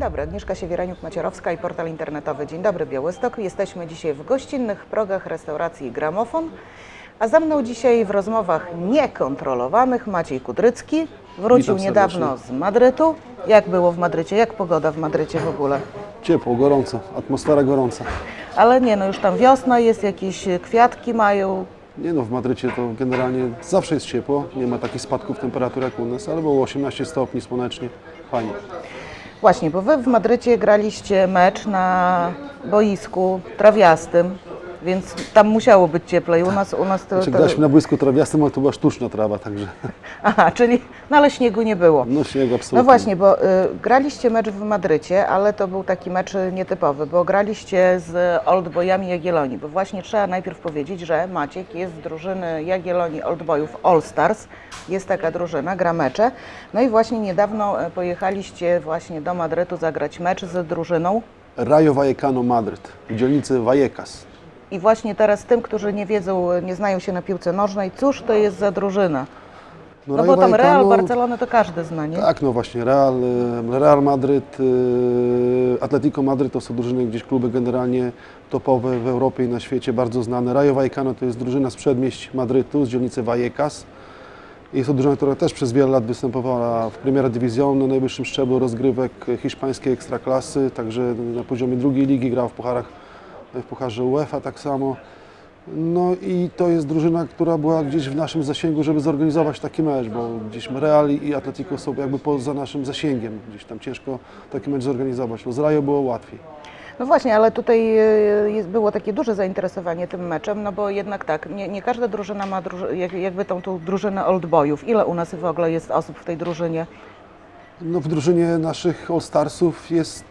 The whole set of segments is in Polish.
dobry, Agnieszka Siewieraniuk-Macierowska i portal internetowy Dzień dobry Białystok. Jesteśmy dzisiaj w gościnnych progach restauracji Gramofon, a za mną dzisiaj w rozmowach niekontrolowanych Maciej Kudrycki. Wrócił niedawno z Madrytu. Jak było w Madrycie? Jak pogoda w Madrycie w ogóle? Ciepło, gorąco, atmosfera gorąca. Ale nie, no już tam wiosna jest, jakieś kwiatki mają. Nie no, w Madrycie to generalnie zawsze jest ciepło, nie ma takich spadków temperatury jak u nas, ale było 18 stopni słonecznie, fajnie. Właśnie, bo wy w Madrycie graliście mecz na boisku trawiastym, więc tam musiało być cieplej. U nas, u nas to... Znaczy, to... graliśmy na boisku trawiastym, ale to była sztuczna trawa, także Aha, czyli, no ale śniegu nie było. no śniegu absolutnie. No właśnie, bo y, graliście mecz w Madrycie, ale to był taki mecz y, nietypowy, bo graliście z Old Boyami Jagiellonii, bo właśnie trzeba najpierw powiedzieć, że Maciek jest z drużyny Jagiellonii Old Boyów All Stars, jest taka drużyna, gra mecze, no i właśnie niedawno y, pojechaliście właśnie do Madrytu zagrać mecz z drużyną Rayo Vallecano Madryt, w dzielnicy Vallecas. I właśnie teraz tym, którzy nie wiedzą, nie znają się na piłce nożnej, cóż to jest za drużyna? No Rayo bo tam Real, Barcelonę to każdy zna, nie? Tak, no właśnie, Real, Real Madryt, y, Atletico Madryt to są drużyny, gdzieś kluby generalnie topowe w Europie i na świecie, bardzo znane. Rayo Vallecano to jest drużyna z przedmieść Madrytu, z dzielnicy Vallecas. Jest to drużyna, która też przez wiele lat występowała w Primera División, na najwyższym szczeblu rozgrywek hiszpańskiej ekstraklasy, także na poziomie drugiej ligi grał w pucharach, w pucharze UEFA tak samo. No i to jest drużyna, która była gdzieś w naszym zasięgu, żeby zorganizować taki mecz, bo gdzieś Real i Atletico są jakby poza naszym zasięgiem. Gdzieś tam ciężko taki mecz zorganizować. No z Rajo było łatwiej. No właśnie, ale tutaj e, jest, było takie duże zainteresowanie tym meczem, no bo jednak tak, nie, nie każda drużyna ma druży, jakby tą, tą drużynę old boyów. Ile u nas w ogóle jest osób w tej drużynie? No w drużynie naszych All-Starsów jest, y,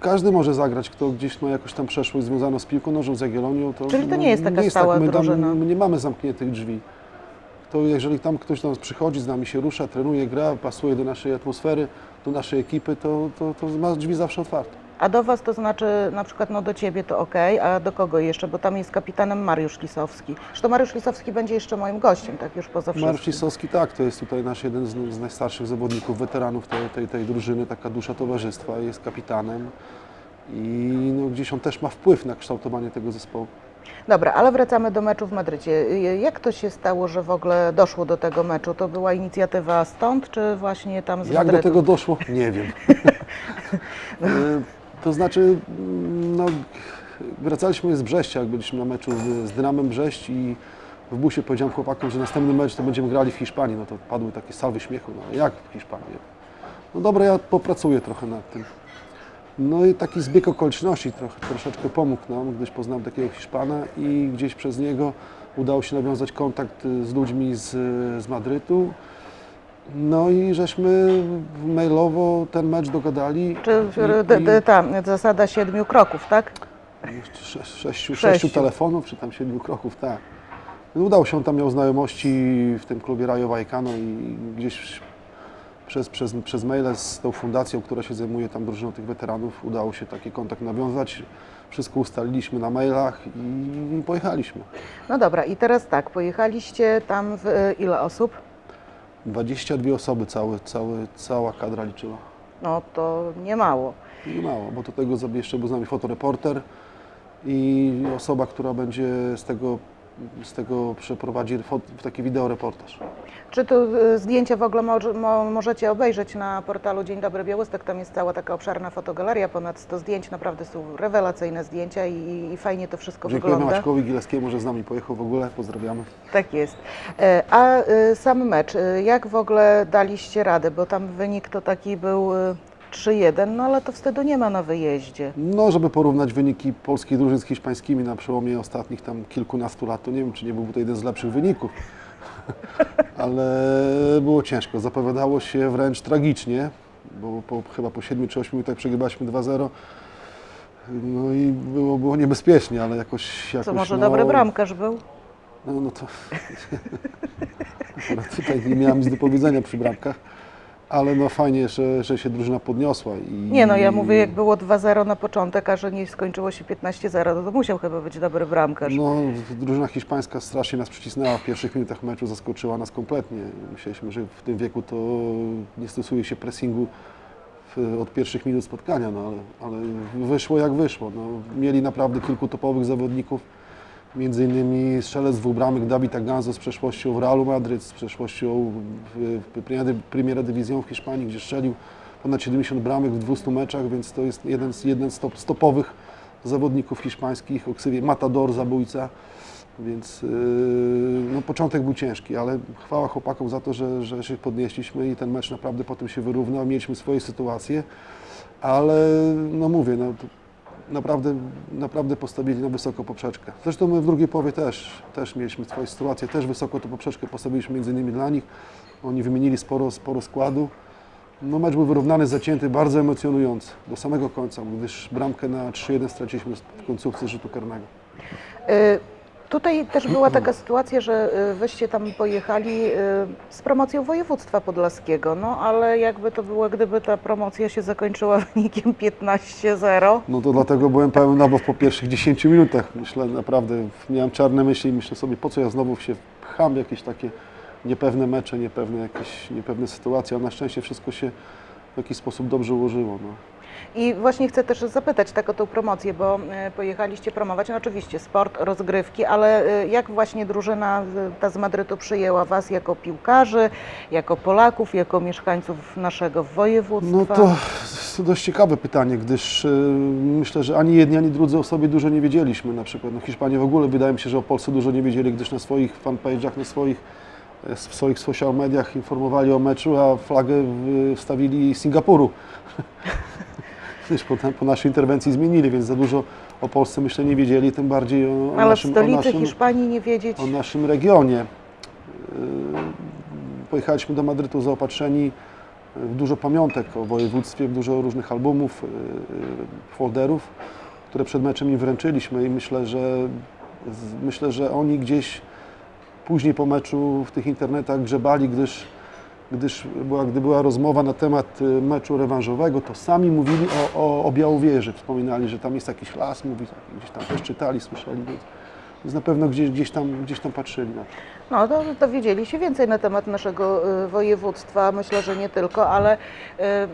każdy może zagrać, kto gdzieś ma jakąś tam przeszłość związaną z piłką nożną, z Jagiellonią. To, Czyli to no, nie jest taka tak. stała my, drużyna. Tam, my nie mamy zamkniętych drzwi. To jeżeli tam ktoś do nas przychodzi, z nami się rusza, trenuje, gra, pasuje do naszej atmosfery, do naszej ekipy, to, to, to ma drzwi zawsze otwarte. A do Was to znaczy na przykład no do Ciebie to ok, a do kogo jeszcze? Bo tam jest kapitanem Mariusz Lisowski. Zresztą Mariusz Lisowski będzie jeszcze moim gościem, tak już poza wszystkim. Mariusz Cisowski, tak, to jest tutaj nasz jeden z, z najstarszych zawodników, weteranów tej, tej, tej drużyny, taka dusza towarzystwa, jest kapitanem i no, gdzieś on też ma wpływ na kształtowanie tego zespołu. Dobra, ale wracamy do meczu w Madrycie. Jak to się stało, że w ogóle doszło do tego meczu? To była inicjatywa stąd, czy właśnie tam z Jak do Madrytu? tego doszło? Nie wiem. E, to znaczy, mm, no, wracaliśmy z Brześcia, jak byliśmy na meczu z, Dynamem Brześć i w busie powiedziałem chłopakom, że następny mecz to będziemy grali w Hiszpanii. No to padły takie salwy śmiechu. No jak w Hiszpanii? No dobra, ja popracuję trochę nad tym. No i taki zbieg okoliczności trochę, troszeczkę pomógł nam, gdyż poznałem takiego Hiszpana i gdzieś przez niego udało się nawiązać kontakt y, z ludźmi z, z Madrytu. No i żeśmy mailowo ten mecz dogadali. Czy I- i- ta zasada siedmiu kroków, tak? sześciu, Sześciu. sześciu telefonów, czy tam siedmiu kroków, tak. No, udało się, on tam miał znajomości w tym klubie Rayo Vallecano i gdzieś przez, przez, przez maile z tą fundacją, która się zajmuje tam drużyną tych weteranów, udało się taki kontakt nawiązać. Wszystko ustaliliśmy na mailach i pojechaliśmy. No dobra, i teraz tak, pojechaliście tam w ile osób? 22 osoby cały, cały, cała kadra liczyła. No to nie mało. Nie mało, bo do tego jeszcze był z nami fotoreporter i osoba, która będzie z tego, z tego przeprowadzi taki wideoreportaż. Czy tu y, zdjęcia w ogóle może, mo, możecie obejrzeć na portalu Dzień Dobry Białystok? Tam jest cała taka obszerna fotogaleria, ponad 100 zdjęć, naprawdę są rewelacyjne zdjęcia i, i fajnie to wszystko Dziękujemy wygląda. Maćkowi Gileskiemu, że z nami pojechał w ogóle. Pozdrawiamy. Tak jest. E, A y, sam mecz, y, jak w ogóle daliście radę? Bo tam wynik to taki był 3-1, no ale to wtedy nie ma na wyjeździe. No, żeby porównać wyniki polskich drużyn z hiszpańskimi na przełomie ostatnich tam kilkunastu lat, to nie wiem, czy nie byłby to jeden z lepszych wyników. Ale było ciężko. Zapowiadało się wręcz tragicznie, bo po, chyba po 7 czy 8 minutach przegrywaliśmy 2-0. No i było, było niebezpiecznie, ale jakoś... jakoś Co może no, dobry bramkarz był? No, no to... Akurat tutaj nie miałem nic do powiedzenia przy bramkach, ale no fajnie, że, że się drużyna podniosła. I... Nie no, ja mówię jak było 2-0 na początek, a że nie skończyło się 15-0, no to musiał chyba być dobry bramkarz. No, drużyna hiszpańska strasznie nas przycisnęła w pierwszych minutach meczu, zaskoczyła nas kompletnie. Myśleliśmy, że w tym wieku to nie stosuje się pressingu w, od pierwszych minut spotkania, no ale, ale wyszło jak wyszło. No, mieli naprawdę kilku topowych zawodników, między innymi strzelec dwóch bramek Dawid Aganzo z przeszłością w Realu Madryt, z przeszłością w, w Primera- Division w Hiszpanii, gdzie strzelił ponad 70 bramek w 200 meczach, więc to jest jeden z, jeden z, top, z topowych zawodników hiszpańskich, o ksywie Matador, zabójca. Więc yy, no, początek był ciężki, ale chwała chłopakom za to, że, że się podnieśliśmy i ten mecz naprawdę potem się wyrównał. Mieliśmy swoje sytuacje, ale no mówię, no, naprawdę, naprawdę postawili na wysoko poprzeczkę. Zresztą my w drugiej połowie też, też mieliśmy swoje sytuacje, też wysoko tą poprzeczkę postawiliśmy między innymi dla nich. Oni wymienili sporo, sporo składu. No, mecz był wyrównany, zacięty, bardzo emocjonujący do samego końca, gdyż bramkę na 3-1 straciliśmy w końcówce rzutu karnego. Y, Tutaj też była taka sytuacja, że y, wyście tam pojechali y, z promocją województwa podlaskiego, no ale jakby to było, gdyby ta promocja się zakończyła wynikiem 15-0. No to dlatego byłem pełen nabaw po pierwszych 10 minutach. Myślę naprawdę, miałem czarne myśli i myślę sobie, po co ja znowu się pcham w jakieś takie niepewne mecze, niepewne jakieś niepewne sytuacje, a na szczęście wszystko się w jakiś sposób dobrze ułożyło. No. I właśnie chcę też zapytać tak o tą promocję, bo y, pojechaliście promować, no oczywiście sport, rozgrywki, ale y, jak właśnie drużyna y, ta z Madrytu przyjęła Was jako piłkarzy, jako Polaków, jako mieszkańców naszego województwa? No to jest dość ciekawe pytanie, gdyż myślę, że ani jedni, ani drudzy o sobie dużo nie wiedzieliśmy. Na przykład no, Hiszpanie w ogóle wydaje mi się, że o Polsce dużo nie wiedzieli, gdyż na swoich fanpage'ach, na swoich, e, w swoich social mediach informowali o meczu, a flagę wstawili Singapuru. Gdyż potem po naszej interwencji zmienili, więc za dużo o Polsce myślę nie wiedzieli, tym bardziej o, o Ale naszym, o stolicy naszym, Hiszpanii nie wiedzieć. o naszym regionie. Yy, Pojechaliśmy do Madrytu zaopatrzeni w dużo pamiątek o województwie, w dużo różnych albumów, yy, folderów, które przed meczem im wręczyliśmy i myślę, że myślę, że oni gdzieś później po meczu w tych internetach grzebali, gdyż, gdyż była, gdy była rozmowa na temat y, meczu rewanżowego, to sami mówili o, o, o Białowieży, wspominali, że tam jest jakiś las, mówi, gdzieś tam też czytali, słyszeli, więc, więc na pewno gdzieś, gdzieś, tam, gdzieś tam patrzyli na to. No, to dowiedzieli się więcej na temat naszego y, województwa, myślę, że nie tylko, ale y, mm,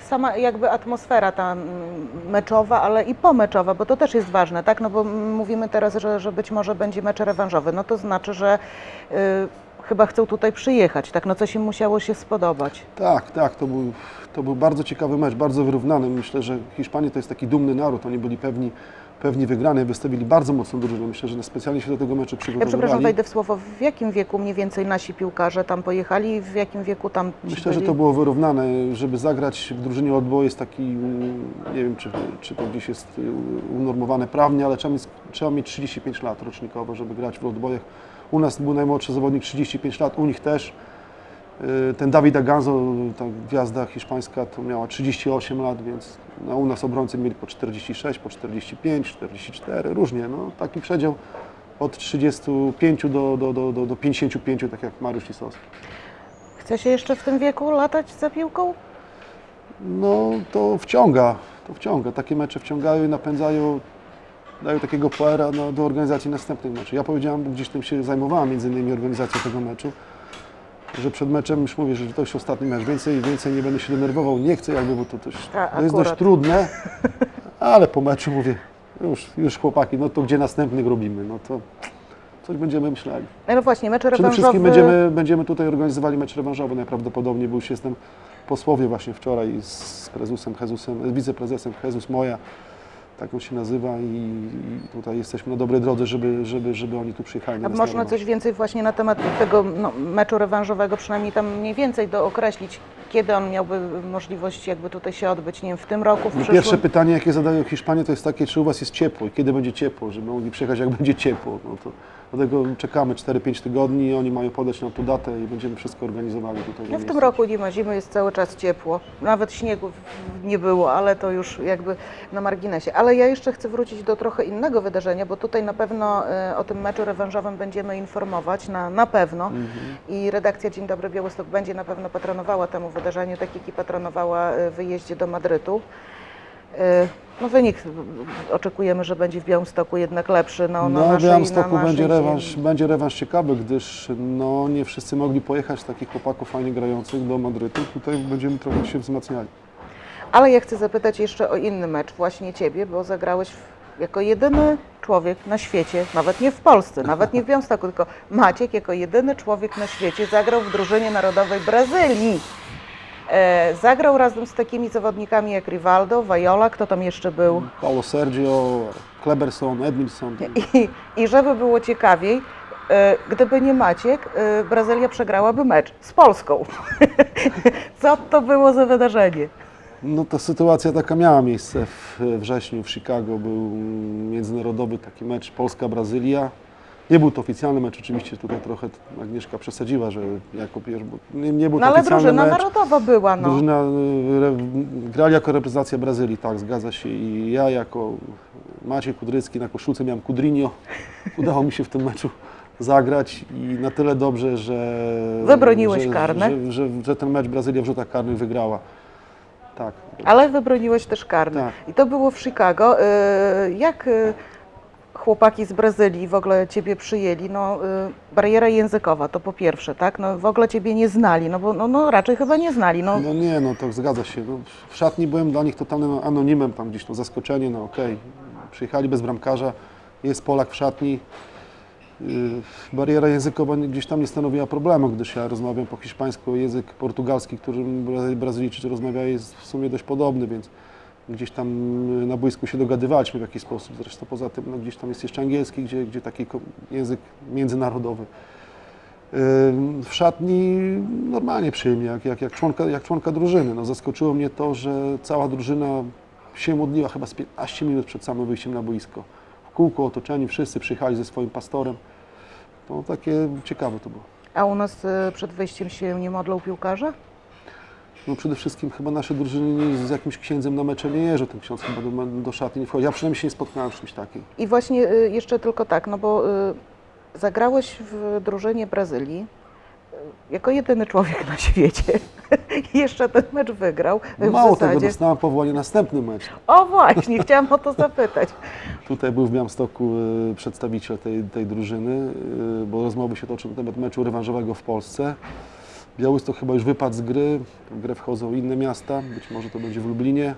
sama jakby atmosfera ta mm, meczowa, ale i pomeczowa, bo to też jest ważne, tak? No bo mm, mówimy teraz, że, że być może będzie mecz rewanżowy, no to znaczy, że chyba chcą tutaj przyjechać, tak? No coś im musiało się spodobać. Tak, tak, to był, to był bardzo ciekawy mecz, bardzo wyrównany. Myślę, że Hiszpanie to jest taki dumny naród, oni byli pewni, pewni wygrany, wystawili bardzo mocną drużynę. Myślę, że specjalnie się do tego meczu Ja przygotowywali. przepraszam, wejdę w słowo, w jakim wieku mniej więcej nasi piłkarze tam pojechali i w jakim wieku tam Myślę, że byli? to było wyrównane. Żeby zagrać w drużynie odboju jest taki, nie wiem czy, czy to gdzieś jest unormowane prawnie, ale trzeba mieć, trzeba mieć 35 lat rocznikowo, żeby grać w odbojach. U nas był najmłodszy zawodnik 35 lat, u nich też. Y, Ten Dawid Aganzo, ta gwiazda hiszpańska, to miała 38 lat, więc no, u nas obrońcy mieli po 46, po 45, 44, różnie. No, taki przedział od 35 do, do, do, do, do 55, tak jak Mariusz Lisowski. Chce się jeszcze w tym wieku latać za piłką? No to wciąga, to wciąga. Takie mecze wciągają i napędzają, dają takiego poera no, do organizacji następnych meczów. Ja powiedziałem, bo gdzieś tym się zajmowałem, między innymi organizacją tego meczu, że przed meczem już mówię, że to już ostatni mecz, więcej, więcej nie będę się denerwował, nie chcę jakby, bo to, A, to jest dość trudne, ale po meczu mówię, już, już chłopaki, no to gdzie następnych robimy, no to coś będziemy myśleli. No właśnie, mecz Przede rewanżowy... wszystkim będziemy, będziemy tutaj organizowali mecz rewanżowy najprawdopodobniej, bo już jestem posłowie właśnie wczoraj z prezesem, Jezusem, wiceprezesem Jesus Moja, tak on się nazywa i, i tutaj jesteśmy na dobrej drodze, żeby, żeby, żeby oni tu przyjechali. A można coś więcej właśnie na temat tego no, meczu rewanżowego, przynajmniej tam mniej więcej dookreślić, kiedy on miałby możliwość jakby tutaj się odbyć, nie wiem, w tym roku, w No przyszłym? pierwsze pytanie, jakie zadają Hiszpanie, to jest takie, czy u Was jest ciepło i kiedy będzie ciepło, żeby mogli przyjechać, jak będzie ciepło. No to, dlatego czekamy 4-5 tygodni, oni mają podać nam tu datę i będziemy wszystko organizowali tutaj. No w tym roku nie ma zimy, jest cały czas ciepło. Nawet śniegu nie było, ale to już jakby na marginesie. Ale ja jeszcze chcę wrócić do trochę innego wydarzenia, bo tutaj na pewno e, o tym meczu rewanżowym będziemy informować, na, na pewno. Mhm. I redakcja Dzień Dobry Białystok będzie na pewno patronowała temu wydarzeniu, tak jak i patronowała e, wyjeździe do Madrytu. E, No wynik oczekujemy, że będzie w Białymstoku jednak lepszy. No, na No, w naszej, Białymstoku na będzie rewanż, ziemi. będzie rewanż ciekawy, gdyż no, nie wszyscy mogli pojechać takich chłopaków fajnie grających do Madrytu. Tutaj będziemy trochę się wzmacniali. Ale ja chcę zapytać jeszcze o inny mecz, właśnie Ciebie, bo zagrałeś w, jako jedyny człowiek na świecie, nawet nie w Polsce, nawet nie w Białymstoku, tylko Maciek jako jedyny człowiek na świecie zagrał w drużynie narodowej Brazylii. E, zagrał razem z takimi zawodnikami jak Rivaldo, Viola, kto tam jeszcze był? Paulo Sergio, Kleberson, Edmilson. I, I żeby było ciekawiej, e, gdyby nie Maciek, e, Brazylia przegrałaby mecz z Polską. Co to było za wydarzenie? No ta sytuacja taka miała miejsce w wrześniu w Chicago. Był międzynarodowy taki mecz Polska-Brazylia. Nie był to oficjalny mecz, oczywiście tutaj trochę Agnieszka przesadziła, że jako nie, nie był to No ale oficjalny drużyna mecz. narodowa była, no. Drużyna y, re, grali jako reprezentacja Brazylii, tak, zgadza się. I ja jako Maciej Kudrycki na koszulce miałem Kudrinio. Udało mi się w tym meczu zagrać i na tyle dobrze, że... Wybroniłeś że, karne. Że, że, że ten mecz Brazylia w rzutach karnych wygrała. Tak. Ale wybroniłeś też karny. Tak. I to było w Chicago. E, Jak e, chłopaki z Brazylii w ogóle Ciebie przyjęli? No, e, bariera językowa to po pierwsze, tak? No, w ogóle Ciebie nie znali, no bo no, no, raczej chyba nie znali. No, No nie, no to zgadza się. No, w szatni byłem dla nich totalnym anonimem, tam gdzieś no zaskoczenie, no okej. Przyjechali bez bramkarza, jest Polak w szatni. Yy, Bariera językowa gdzieś tam nie stanowiła problemu, gdyż ja rozmawiam po hiszpańsku, język portugalski, którym Bra- Brazylijczycy rozmawiają jest w sumie dość podobny, więc gdzieś tam yy, na boisku się dogadywaliśmy w jakiś sposób. Zresztą poza tym no, gdzieś tam jest jeszcze angielski, gdzie, gdzie taki język międzynarodowy. W szatni normalnie przyjemnie, jak, jak, jak, członka, jak członka drużyny. No, zaskoczyło mnie to, że cała drużyna się modliła chyba z 15 minut przed samym wyjściem na boisko. W kółko otoczeni, wszyscy przyjechali ze swoim pastorem. To takie ciekawe to było. a u nas e, przed wyjściem się nie modlą piłkarze? No przede wszystkim chyba nasze drużyny z jakimś księdzem na mecze nie jeżdżą. Ten ksiądz chyba do, do szatni nie wchodzi. Ja przynajmniej się nie spotkałem z czymś takim. I właśnie y, jeszcze tylko tak, no bo y, zagrałeś w drużynie Brazylii y, jako jedyny człowiek na świecie. Jeszcze ten mecz wygrał. W Mało tego, dostałem powołanie na następny mecz. O właśnie, chciałam o to zapytać. Tutaj był w Białymstoku y, przedstawiciel tej, tej drużyny, bo rozmowy się toczą na temat meczu rewanżowego w Polsce. Białystok chyba już wypadł z gry, w grę wchodzą inne miasta, być może to będzie w Lublinie.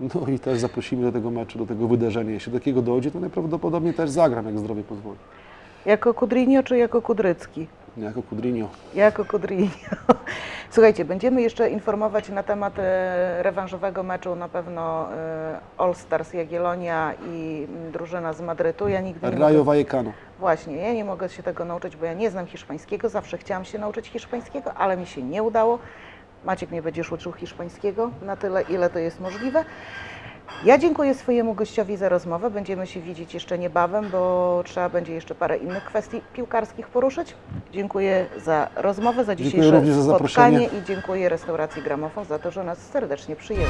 No i też zaprosimy do tego meczu, do tego wydarzenia. Jeśli do takiego dojdzie, to najprawdopodobniej też zagram, jak zdrowie pozwoli. Jako Kudrinio czy jako Kudrycki? Jako Kudrinio. Jako Kudrinio. Słuchajcie, będziemy jeszcze informować na temat e, rewanżowego meczu na pewno e, All Stars Jagiellonia i mm, drużyna z Madrytu. Ja nigdy nie mogę... Rayo Vallecano. Właśnie, ja nie mogę się tego nauczyć, bo ja nie znam hiszpańskiego. Zawsze chciałam się nauczyć hiszpańskiego, ale mi się nie udało. Maciek mnie będziesz uczył hiszpańskiego na tyle, ile to jest możliwe. Ja dziękuję swojemu gościowi za rozmowę. Będziemy się widzieć jeszcze niebawem, bo trzeba będzie jeszcze parę innych kwestii piłkarskich poruszyć. Dziękuję za rozmowę, za Dziękuję dzisiejsze za spotkanie zaproszenie. i dziękuję restauracji Gramofon za to, że nas serdecznie przyjęła.